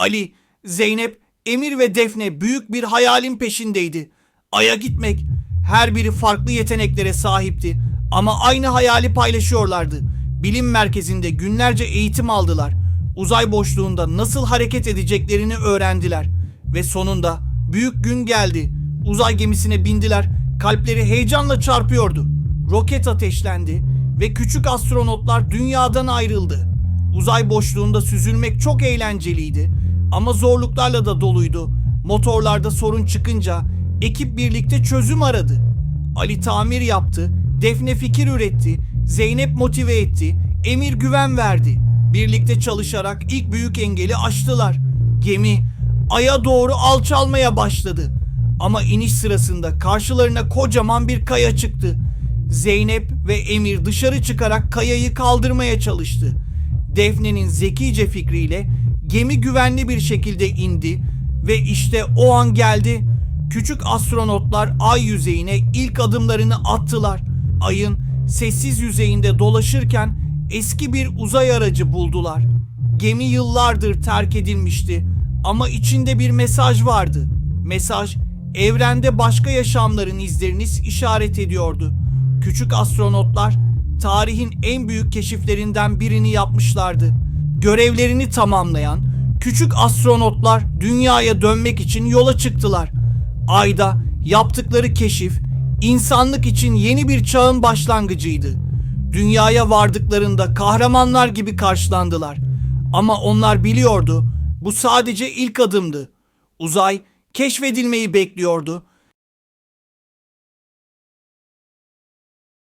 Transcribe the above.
Ali, Zeynep, Emir ve Defne büyük bir hayalin peşindeydi. Ay'a gitmek. Her biri farklı yeteneklere sahipti ama aynı hayali paylaşıyorlardı. Bilim merkezinde günlerce eğitim aldılar. Uzay boşluğunda nasıl hareket edeceklerini öğrendiler ve sonunda büyük gün geldi. Uzay gemisine bindiler. Kalpleri heyecanla çarpıyordu. Roket ateşlendi ve küçük astronotlar dünyadan ayrıldı. Uzay boşluğunda süzülmek çok eğlenceliydi ama zorluklarla da doluydu. Motorlarda sorun çıkınca ekip birlikte çözüm aradı. Ali tamir yaptı, Defne fikir üretti, Zeynep motive etti, Emir güven verdi. Birlikte çalışarak ilk büyük engeli aştılar. Gemi aya doğru alçalmaya başladı. Ama iniş sırasında karşılarına kocaman bir kaya çıktı. Zeynep ve Emir dışarı çıkarak kayayı kaldırmaya çalıştı. Defne'nin zekice fikriyle gemi güvenli bir şekilde indi ve işte o an geldi. Küçük astronotlar ay yüzeyine ilk adımlarını attılar. Ayın sessiz yüzeyinde dolaşırken eski bir uzay aracı buldular. Gemi yıllardır terk edilmişti ama içinde bir mesaj vardı. Mesaj evrende başka yaşamların izlerini işaret ediyordu. Küçük astronotlar tarihin en büyük keşiflerinden birini yapmışlardı. Görevlerini tamamlayan küçük astronotlar dünyaya dönmek için yola çıktılar. Ayda yaptıkları keşif insanlık için yeni bir çağın başlangıcıydı. Dünyaya vardıklarında kahramanlar gibi karşılandılar. Ama onlar biliyordu bu sadece ilk adımdı. Uzay keşfedilmeyi bekliyordu